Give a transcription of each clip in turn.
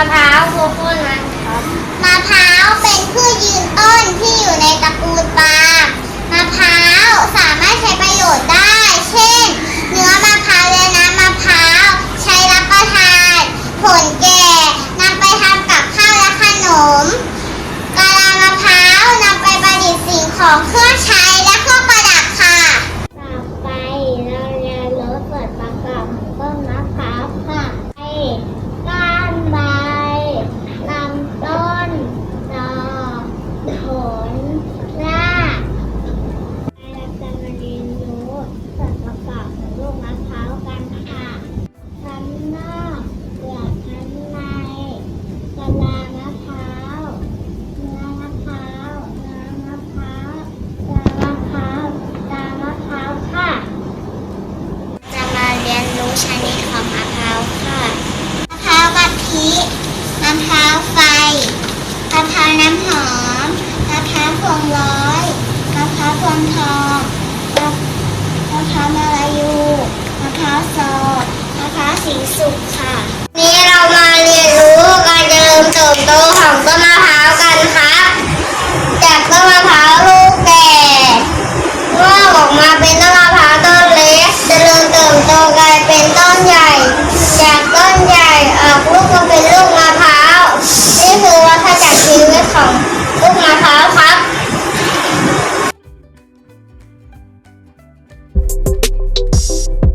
ะพร้าวโคโค่นัทครับมะพร้าวเป็นพืชยืนต้นที่อยู่ในตระกูลปาล์มมะพร้าวสามารถใช้ประโยชน์ได้ เช่น เนื้อมะพร้าวและน้ำมะพร้าวใช้รับประทาน ผลแก่นำไปทำกับข้าวและขนมกะลามะพร้าวนำไปประดิษฐ์สิ่งของเครื่องใช้ ชนิดของมะพร้าวค่ะ มะพร้าวกะทิมะพร้าวไฟ มะพร้าวน้ำหอม มะพร้าวพวงร้อย มะพร้าวพวงทองมะพร้าวมาลายู มะพร้าวสอดมะพร้าวสีสุกค่ะ นี้เรามาเรียนรู้การเจริญเติบโตของต้นมะพร้าวกันครับ จากต้นมะพร้าว ส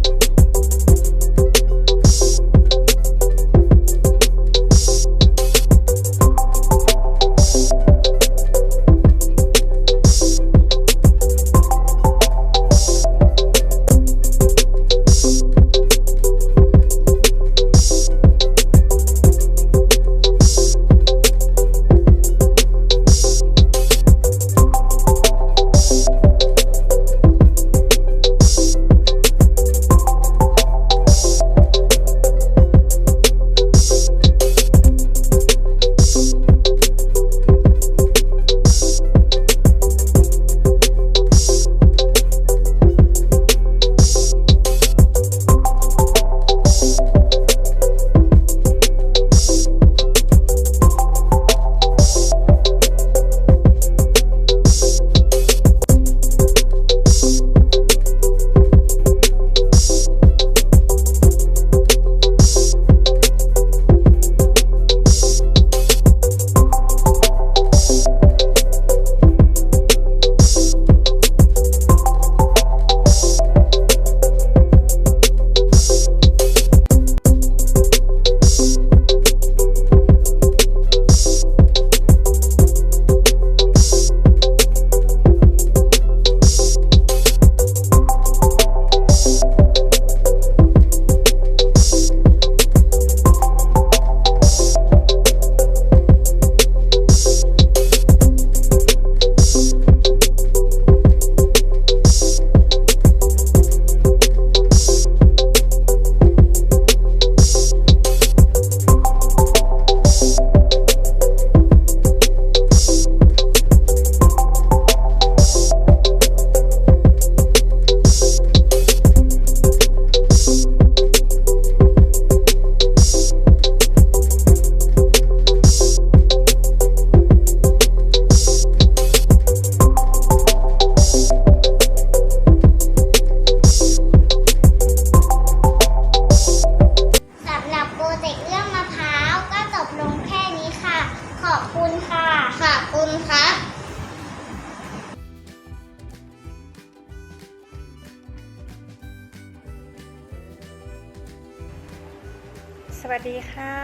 สวัสดีค่ะ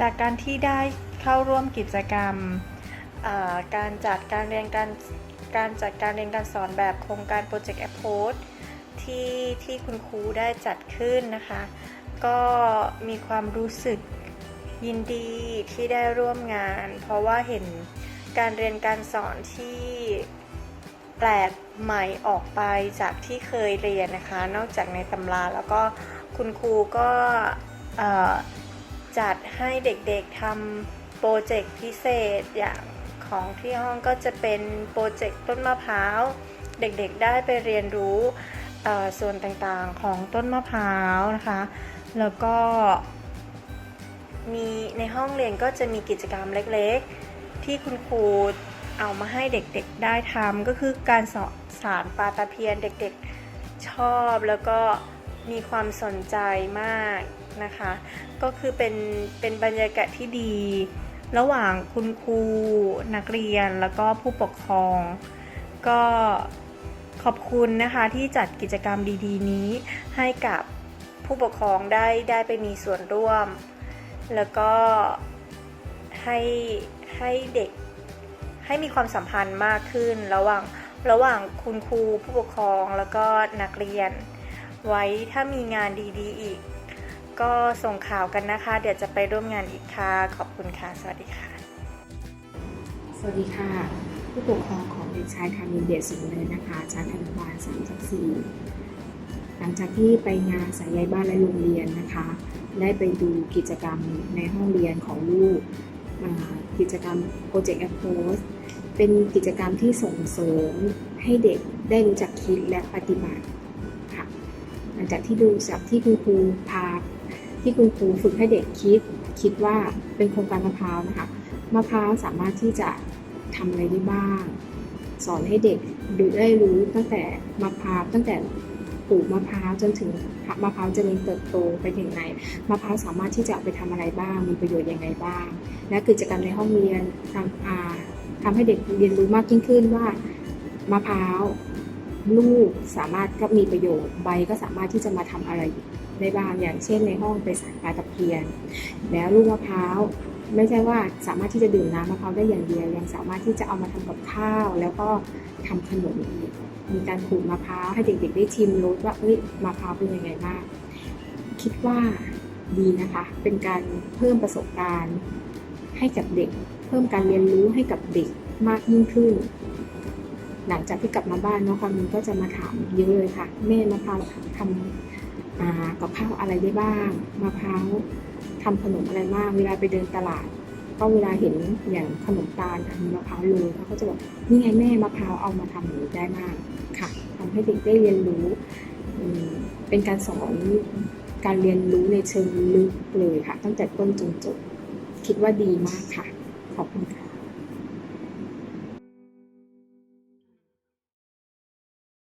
จากการที่ได้เข้าร่วมกิจกรรมการจัดการเรียนการการจัดการเรียนการสอนแบบโครงการโปรเจกต์แอปโพสที่ที่คุณครูได้จัดขึ้นนะคะ ก็มีความรู้สึกยินดีที่ได้ร่วมงาน เพราะว่าเห็นการเรียนการสอนที่ แปลกใหม่ออกไปจากที่เคยเรียนนะคะ นอกจากในตำราแล้วก็คุณครูก็จัดให้เด็กๆทำโปรเจกต์พิเศษอย่างของที่ห้องก็จะเป็นโปรเจกต์ต้นมะพร้าว เด็กๆได้ไปเรียนรู้ส่วนต่างๆของต้นมะพร้าวนะคะ แล้วก็มีในห้องเรียนก็จะมีกิจกรรมเล็กๆ ที่คุณครู เอามาให้เด็กๆได้ทำก็คือการสอนสารปลาตะเพียนเด็กๆชอบแล้วก็มีความสนใจมากนะคะ ก็คือเป็นเป็นบรรยากาศที่ดี ระหว่างคุณครูนักเรียนแล้วก็ผู้ปกครอง ก็ขอบคุณนะคะที่จัดกิจกรรมดีๆ นี้ให้กับผู้ปกครองได้ได้ไปมีส่วนร่วม แล้วก็ให้ให้เด็ก ให้มีความสัมพันธ์มากขึ้น ระหว่างระหว่างคุณครูผู้ปกครองแล้วก็นักเรียน ไว้ถ้ามีงานดีๆอีก ก็ส่งข่าวกันนะคะ เดี๋ยวจะไปร่วมงานอีกค่ะ ขอบคุณค่ะ สวัสดีค่ะ สวัสดีค่ะ ผู้ปกครองของเด็กชายคามินเดียสูงเลยนะคะชั้นอนุบาล3ทับ4หลังจากที่ไปงานสายใยบ้านและโรงเรียนนะคะ ได้ไปดูกิจกรรมในห้องเรียนของลูกอ่ากิจกรรม Project Approach เป็ ป็นกิจกรรมที่ส่งเสริมให้เด็กได้รู้จักคิดและปฏิบัติค่ะหลังจากที่ดูจากที่คุณครูพาที่คุณครูฝึกให้เด็กคิด คิดว่าเป็นโครงการมะพร้าวนะคะมะพร้าวสามารถที่จะทำอะไรได้บ้าง สอนให้เด็กดูได้รู้ตั้งแต่มะพร้าวตั้งแต่ปลูกมะพร้าวจนถึงมะพร้าวเจริญเติบโตไปถึงไหนมะพร้าวสามารถที่จะเอาไปทำอะไรบ้าง มีประโยชน์ยังไงบ้าง และกิจกรรมในห้องเรียนทำอา ทำให้เด็กเรียนรู้มากยิ่งขึ้นว่ามะพร้าวลูกสามารถก็มีประโยชน์ใบก็สามารถที่จะมาทำอะไรได้บ้างอย่างเช่นในห้องไปสานปลาตะเพียน แล้วลูกมะพร้าวไม่ใช่ว่าสามารถที่จะดื่มน้ำมะพร้าวได้อย่างเดียว ยังสามารถที่จะเอามาทำกับข้าว แล้วก็ทำขนมมีการขูดมะพร้าวให้เด็กๆ ได้ชิมรสว่าเอ้ยมะพร้าวเป็นยังไงบ้างคิดว่าดีนะคะ เป็นการเพิ่มประสบการณ์ให้กับเด็ก พิ่มการเรียนรู้ให้กับเด็กมากยิ่งขึ้น หลังจากที่กลับมาบ้านน้องความมินก็จะมาถามเยอะเลยค่ะ แม่มะพร้าวทำกับข้าวอะไรได้บ้างมะพร้าวทำขนมอะไรบ้างเวลาไปเดินตลาดก็เวลาเห็นอย่างขนมตาลมีมะพร้าวโรยเขาก็จะบอกนี่ไงแม่มะพร้าวเอามาทำหนูได้มากค่ะทำให้เด็กได้เรียนรู้ เป็นการสอนการเรียนรู้ในเชิงลึกเลยค่ะ ตั้งแต่ต้นจนจบคิดว่าดีมากค่ะ ขอบคุณค่ะ